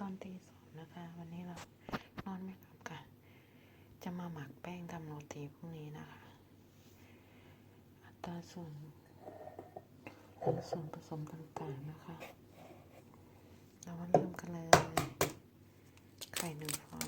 ตอนตีสองนะคะ วันนี้เรานอนไม่หลับค่ะ จะมาหมักแป้งทำโรตีพรุ่งนี้นะคะ อัตราส่วนส่วนผสมต่างๆนะคะ เรามาเริ่มกันเลย ไข่หนึ่งฟอง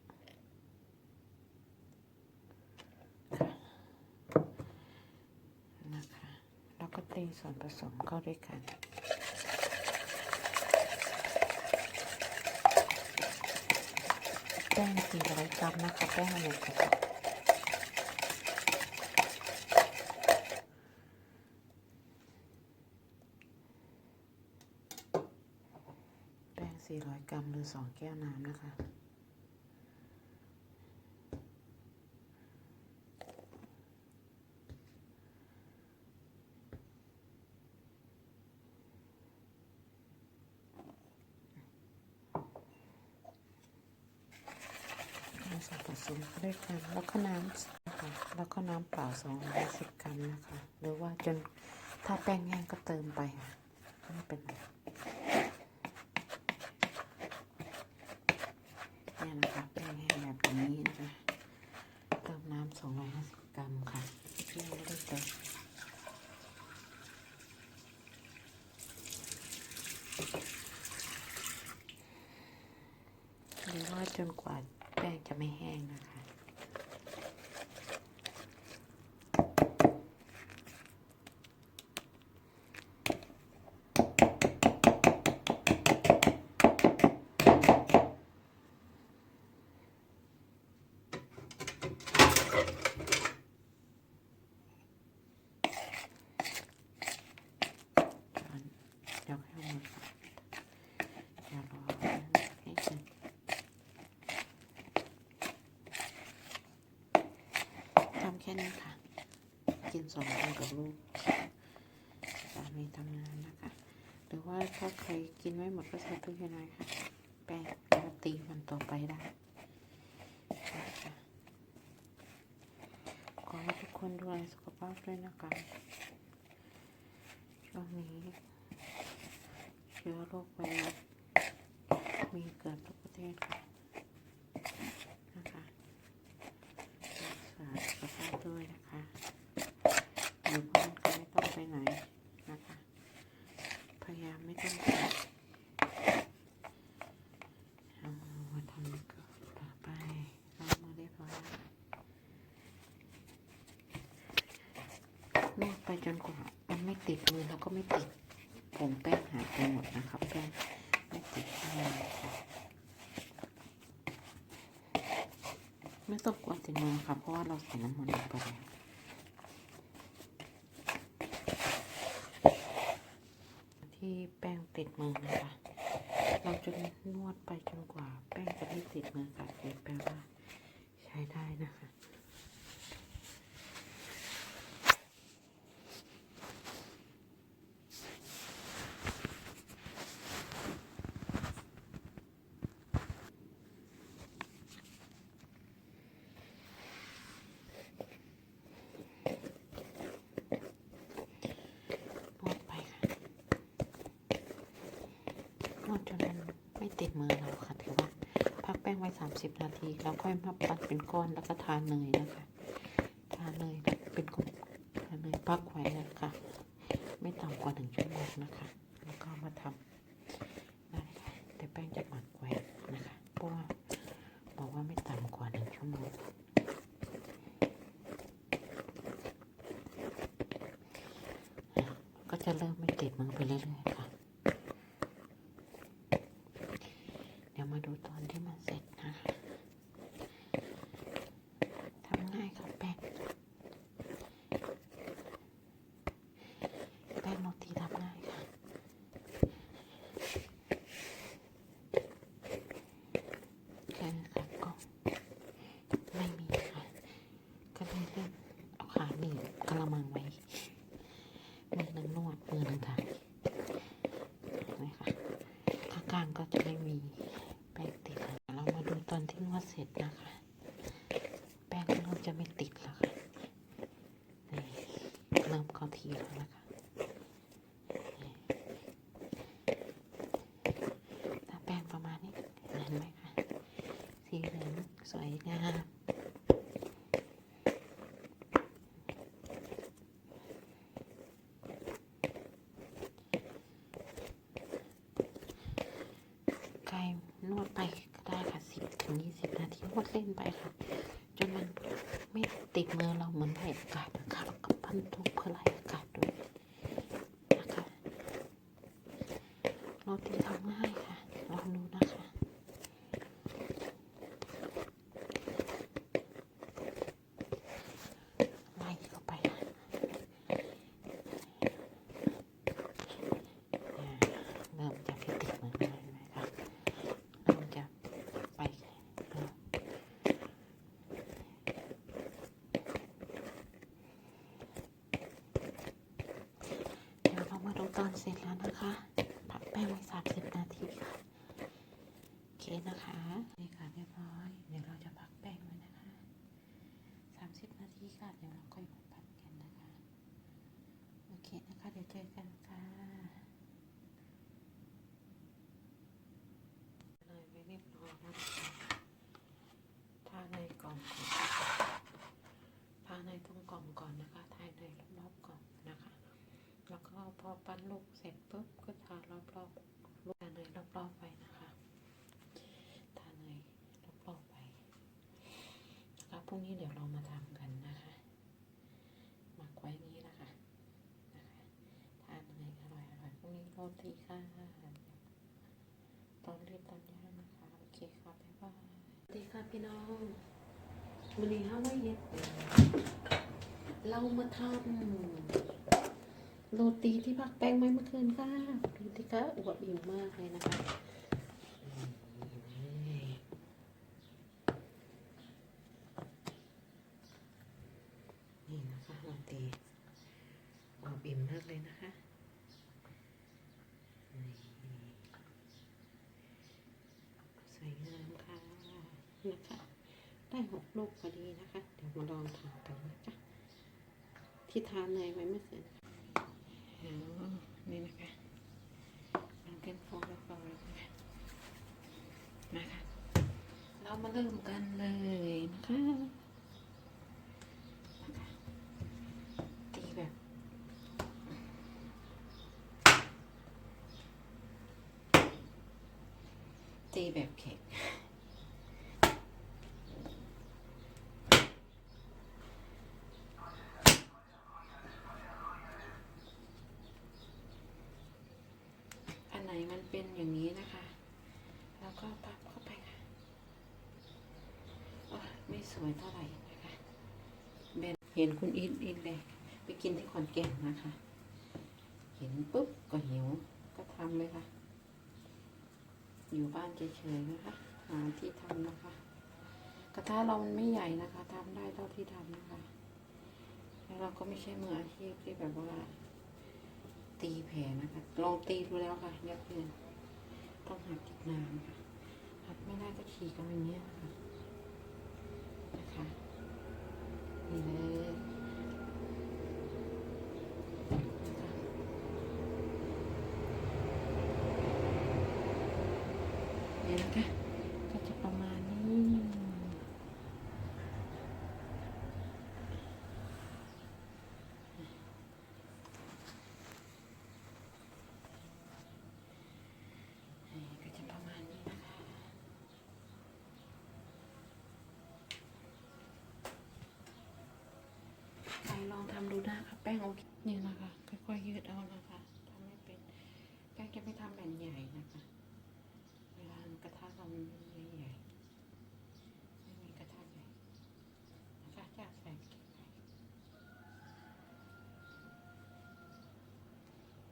ตีส่วนผสมเข้าด้วยกัน แป้ง400กรัมนะคะ แป้งอะไรกระสอบแป้ง400กรัมหรือ2แก้วน้ำนะคะ น้ำส่วนผสมเข้าด้วยกันแล้วก็ น้ำนะคะแล้วก็น้ำเปล่า250กรัมนะคะ หรือว่าจนถ้าแป้งแห้งก็เติมไปไม่เป็นไรเนี่ยนะคะแป้งแห้งแบบนี้นะคะเติมน้ำ250กรัมค่ะที่ไม่ได้เติมหรือว่าจนกว่าแป้งจะไม่แห้งนะคะ เดี๋ยวให้เอามือก่อนเดี๋ยวรอให้เสร็จทำแค่นี้ค่ะ กินสองคนกับลูกสามีทำงานนะคะ หรือว่าถ้าใครกินไม่หมดก็ใส่ตู้เย็นไว้ค่ะ แป้งตีวันต่อไปได้ขอให้ทุกคนดูแลสุขภาพด้วยนะคะ ช่วงนี้เชื้อโรคไวรัสมีเกิดทุกประเทศค่ะรักษาสุขภาพ ด้วยนะคะอยู่บ้านก็ไม่ต้องไปไหนนะคะ พยายามไม่ต้องไปเอามาทำก็ต่อไปเอามาเรียบร้อยแล้วนวดไปจนกว่ามันไม่ติดมือแล้วก็ไม่ติดผงแป้งหายไปหมดนะครับแป้งไม่ติดข้างในค่ะ ไม่ต้องกลัวติดมือค่ะเพราะว่าเราใส่น้ำมันลงไปแล้วที่แป้งติดมือนะคะ เราจะนวดไปจนกว่า แป้งจะไม่ติดมือค่ะแปลว่าใช้ได้นะคะ นวดไปค่ะนวดจนมันไม่ ติดมือเราค่ะถือว่าพักแป้งไว้ 30 นาที แล้วค่อยมาปั้นเป็นก้อนแล้วก็ทานเนยนะคะทานเนยเป็นก้อนทานเนยพักไว้นะคะไม่ต่ำกว่าหนึ่งชั่วโมงนะคะ แล้วก็มาทำได้ค่ะแต่แป้งจะหมักไว้นะคะเพราะว่าบอกว่าไม่ต่ำกว่าหนึ่งชั่วโมงก็จะเริ่มไม่ติดมือไปเรื่อยๆค่ะ เดี๋ยวมาดูตอนที่มันเสร็จนะคะทำง่ายค่ะแป้ง ร็จนะคะ แป้งเริ่มจะไม่ติดแล้วค่ะนี่เริ่มเข้าทีแล้วนะคะถ้าแป้งประมาณนี้เห็นไหมคะสีเหลืองสวยงามไก่นวดไปก็ได้ค่ะสิบถึงยี่สิบ วดเล่นไปค่ะ จนมันไม่ติดมือเราเหมือนไล่อากาดนะคะแล้วก็พันทุกเพื่อไล่อากาศด้วยนะคะโรตีทำง่ายค่ะลองดูนะคะ ไล่เข้าไปค่ะอ่าเริ่มจะไม่ติดมือแล้วเห็นไหมคะเริ่มจะไปอ่า เดี๋ยว เรานเสร็จแล้วนะคะพักแป้งไว้สามสิบนาทีค่ะโอเคนะคะนี่ค่ะเรียบร้อย เดี๋ยวเราจะพักแป้งไว้นะคะสามสิบนาทีค่ะเดี๋ยวเราค่อยมาพัดกันนะคะโอเคนะคะเดี๋ยวเจอกันค่ะเลยไม่เรียบร้อยแล้วนะคะทาในกล่องก่อนทาในตรงกล่องก่อนนะคะทาในรอบๆกล่องนะคะ แล้วก็พอ ปั้นลูกเสร็จปุ๊บก็ทารอบๆลูกทาเนยรอบๆไปนะคะทาเนยรอบๆไปนะคะพรุ่งนี้เดี๋ยวเรามาทำกันนะคะหมักไว้นี้นะคะนะคะทานเนยอร่อยอร่อยพรุ่งนี้โรตีค่ะตอนรีบตอนย่างนะคะโอเคค่ะบ๊ายบายสวัสดีค่ะพี่น้องวันนี้ห้าไม่เย็ดเรามาทำ โรตีที่พักแป้งไว้เมื่อคืนค่ะดูสิคะอวบอิ่มมากเลยนะคะนี่นะคะโรตีอวบอิ่มมากเลยนะคะสวยงามค่ะนะคะได้หกลูกพอดีนะคะ เดี๋ยวมาลองทำกันนะจ๊ะที่ทานเนยไว้เมื่อคืนอ๋อ นี่นะคะมันเป็นฟองฟองนะคะคะ เรามาเริ่มกันเลยนะคะนะคะตีแบบตีแบบเค้กอันไหนมันเป็นอย่างนี้นะคะ แล้วก็พับเข้าไปค่ะโอ๊ยไม่ส วยเท่าไหร่นะคะเบนเห็นคุณอีทอีทเลยไปกินที่ขอนแก่นนะคะ เห็นปุ๊บก็หิวก็ทำเลยค่ะ อยู่บ้านเฉยๆนะคะหาที่ทำนะคะ กระทะเรามันไม่ใหญ่นะคะทำได้เท่าที่ทำนะคะ แล้วเราก็ไม่ใช่มืออาชีพที่แบบว่า ตีแผลนะคะ ลองตีดูแล้วค่ะยับเยินต้องหัดติดน้ำค่ะหัดไม่ได้ก็ฉีกกันอย่างเงี้ยค่ะ นี่เลยนี่นะคะก็จะประมาณนี้ นี่ก็จะประมาณนี้นะคะ ใครลองทำดูนะคะแป้งโอเคนี่นะคะค่อยๆยืดเอานะคะทำไม่เป็นแป้งจะไม่ทำแผ่นใหญ่นะคะ เวลากระทะเรามันไม่ใหญ่ไม่มีกระทะใหญ่นะคะจะใส่เก็บไว้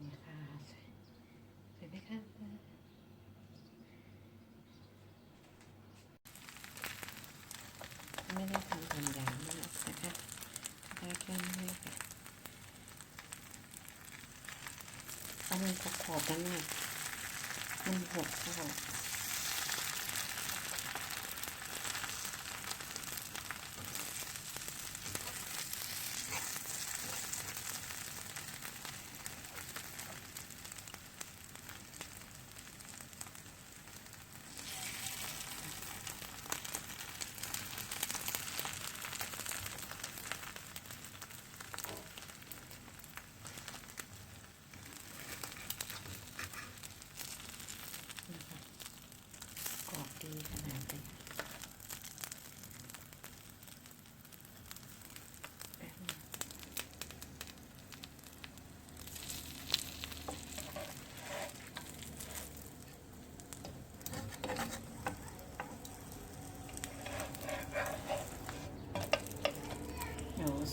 นี่ค่ะใส่ใส่ไหมคะไม่ได้ทำแผ่นใหญ่มากนะคะได้แค่นี้ค่ะเอา มันขอบๆกันหน่อยมันหดเข้า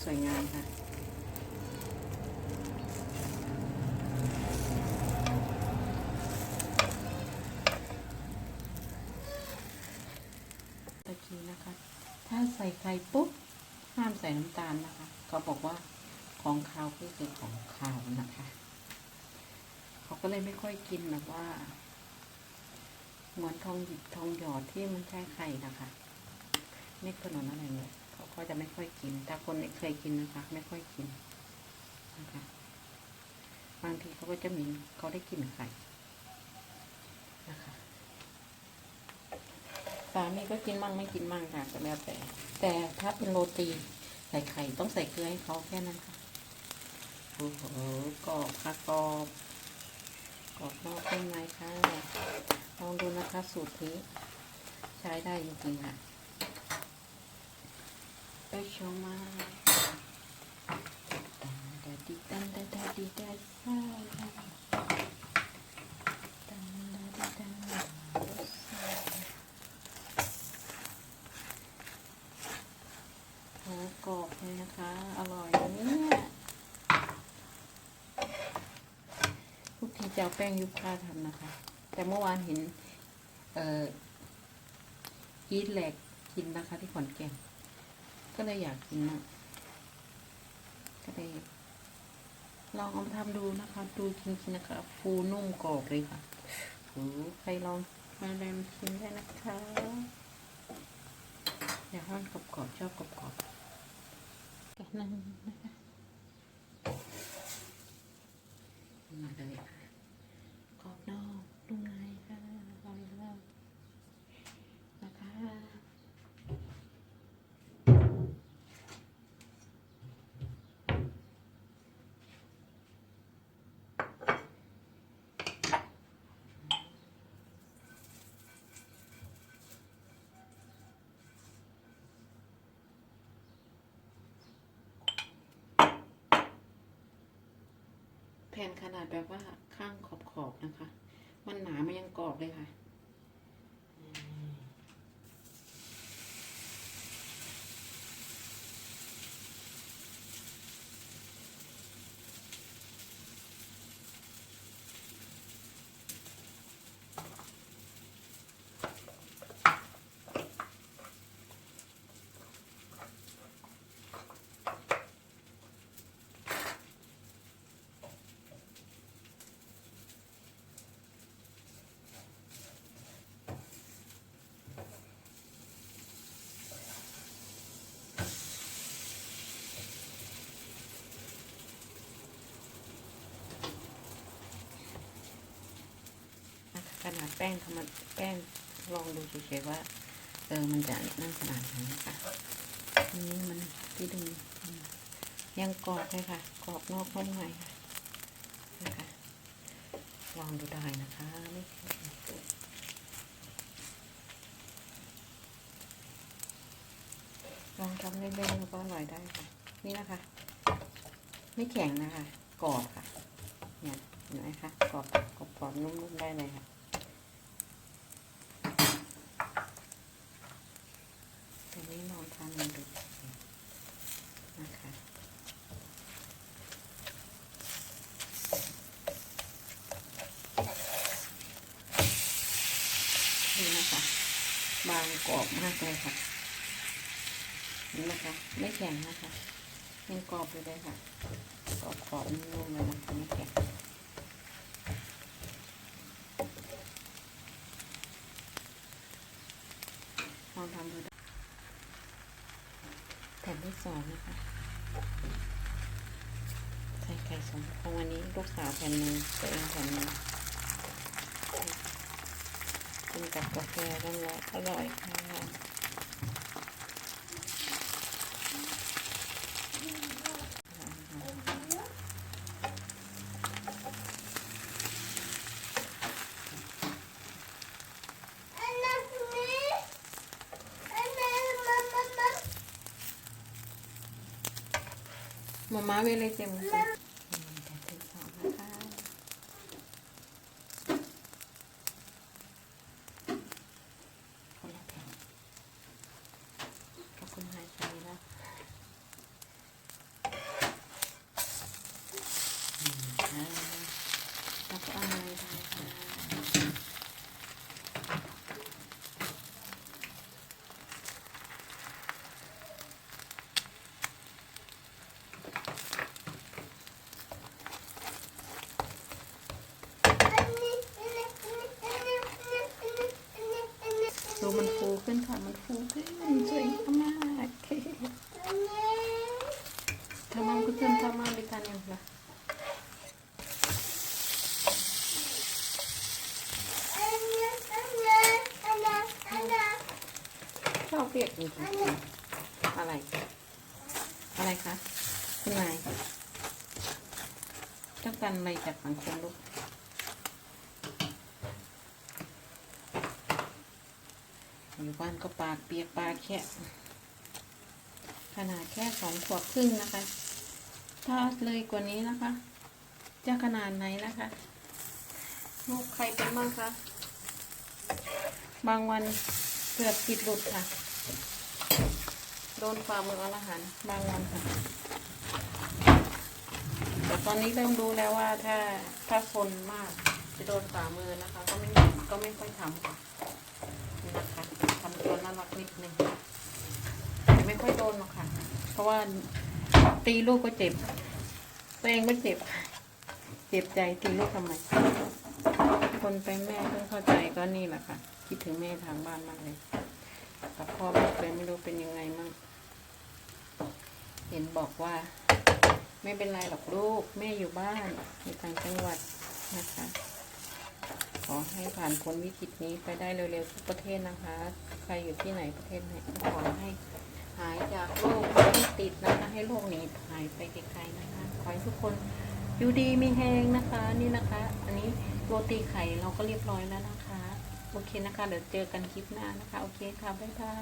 สวยงามค่ะ ตะกี้นะคะ ถ้าใส่ไข่ปุ๊บ ห้ามใส่น้ำตาลนะคะ เขาบอกว่าของคาวก็คือของคาวนะคะ เขาก็เลยไม่ค่อยกินแบบว่าเหมือนทองหยิบทองหยอดที่มันใช้ไข่นะคะ ไม่ขนมอะไรเลย ก็จะไม่ค่อยกิน ถ้าคนไม่เคยกินนะคะ ไม่ค่อยกินนะคะบางทีเขาก็จะมีเขาได้กลินไข่นะคะสามีก็กินมั่งไม่กินมั่งค่ะก็แล้วแต่ แต่ถ้าเป็นโรตีใส่ไข่ต้องใส่เกลือให้เขาแค่นั้นค่ะโอ้โหกรอบค่ะกรอบกรอบนอกนุ่มในค่ะลองดูนะคะสูตรนี้ ใช้ได้จริงๆค่ะ ไปชมมาตันดาดีตันดาดาดีดาซาตันดาดีตันดาซ่าโอ้กรอบเลยนะคะอร่อยนะเนี่ยทุกทีจะเอาแป้งยุบผ้าทำนะคะ แต่เมื่อวานเห็น เอ่อยีดแหลกกินนะคะที่ขอนแก่น ก็เลยอยากกินนะก็เลยลองเอามาทำดูนะคะ ดูจริงๆนะคะ ฟูนุ่มกรอบเลยค่ะโอ้ใครลองมาแรมชิมได้นะคะอยากให้มันกรอบๆชอบกรอบๆแกะนั่นนะคะมาเลยค่ะ กรอบนอกนุ่มในค่ะอร่อยมากนะคะ แผ่นขนาดแบบว่าข้างขอบๆนะคะ มันหนามันยังกรอบเลยค่ะอืม นาดแป้งทำมันแป้งลองดูเฉยๆว่าเออมันจะนั่นขนาดไหนนะคะอันนี้มันที่ดึงยังกรอบเลยค่ะกรอบนอกนุ่มในค่ะนะคะลองดูได้นะคะไม่ลองทำเล่นๆแล้วก็อร่อยได้ค่ะ นี่นะคะ ไม่แข็งนะคะกรอบค่ะเนี่ยเห็นไหมคะกรอบกรอบนุ่มๆได้เลยค่ะ ตัวนี้ลองทำดูนะคะ นี่นะคะ บางกรอบมากเลยค่ะนี่นะคะ ไม่ แข็งนะคะยังกรอบอยู่เลยค่ะกรอบกรอบนุ่มเลยนะคะไม่แข็งลองทำดูแผ่นที่สองนะคะใส่ไก่สองฟองวันนี้ลูกสาวแผ่นหนึ่งตัวเองแผ่นหนึ่งกินกับกาแฟร้อนๆอร่อยค่ะ มาม่าเวเลยเต็มเลยแผ่นที่สองนะคะคนละแผ่นขอบคุณหายใจแล้ว ขึ้นเข้ามาด้วยกันยังคะ ชอบเรียกจริงๆอะไร อะไรคะคุณนายต้องการอะไรจากสังคมลูกอยู่บ้านก็ปากเปียกปากแค่ขนาดแค่สองขวบครึ่งนะคะ ถ้าเลยกว่านี้นะคะ จะขนาดไหนนะคะ ลูกใครเป็นบ้างคะ บางวันเกือบติดหลุดค่ะ โดนฝ่ามืออรหันต์บางวันค่ะ แต่ตอนนี้เริ่มรู้แล้วว่าถ้าถ้าคนมากจะโดนฝ่ามือนะคะ ก็ไม่ก็ไม่ค่อยทำค่ะนะคะทำตัวน่ารักนิดนึงแต่ไม่ค่อยโดนหรอกค่ะ เพราะว่าตีลูกก็เจ็บตัวเองก็เจ็บ เจ็บใจตีลูกทำไม คนเป็นแม่เพิ่งเข้าใจก็นี่แหละค่ะ คิดถึงแม่ทางบ้านมากเลย กับพ่อแม่เป็นไม่รู้เป็นยังไงมั่งเห็นบอกว่า ไม่เป็นไรหรอกลูก แม่อยู่บ้านอยู่ต่างจังหวัดนะคะ ขอให้ผ่านพ้นวิกฤตนี้ไปได้เร็วๆทุกประเทศนะคะ ใครอยู่ที่ไหนประเทศไหนก็ขอให้หายจากโรคที่ติดนะคะ ให้โรคนี้หายไปไกลๆนะคะ ขอให้ทุกคนอยู่ดีมีแหงนะคะ นี่นะคะ อันนี้โรตีไข่เราก็เรียบร้อยแล้วนะคะ โอเคนะคะ เดี๋ยวเจอกันคลิปหน้านะคะ โอเคค่ะ บ๊ายบาย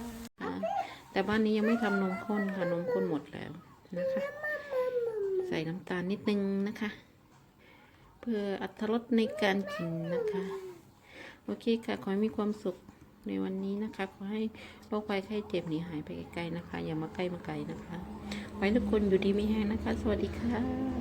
แต่บ้านนี้ยังไม่ทำนมข้นค่ะ นมข้นหมดแล้วนะคะ ใส่น้ำตาลนิดนึงนะคะ เพื่ออัตรสในการกินนะคะ โอเคค่ะ ขอให้มีความสุขในวันนี้นะคะ ขอให้โรคภัยไข้เจ็บหนีหายไปไกลๆนะคะ อย่ามาใกล้มาไกลนะคะ ไว้ทุกคนอยู่ดีไม่แห้งนะคะ สวัสดีค่ะ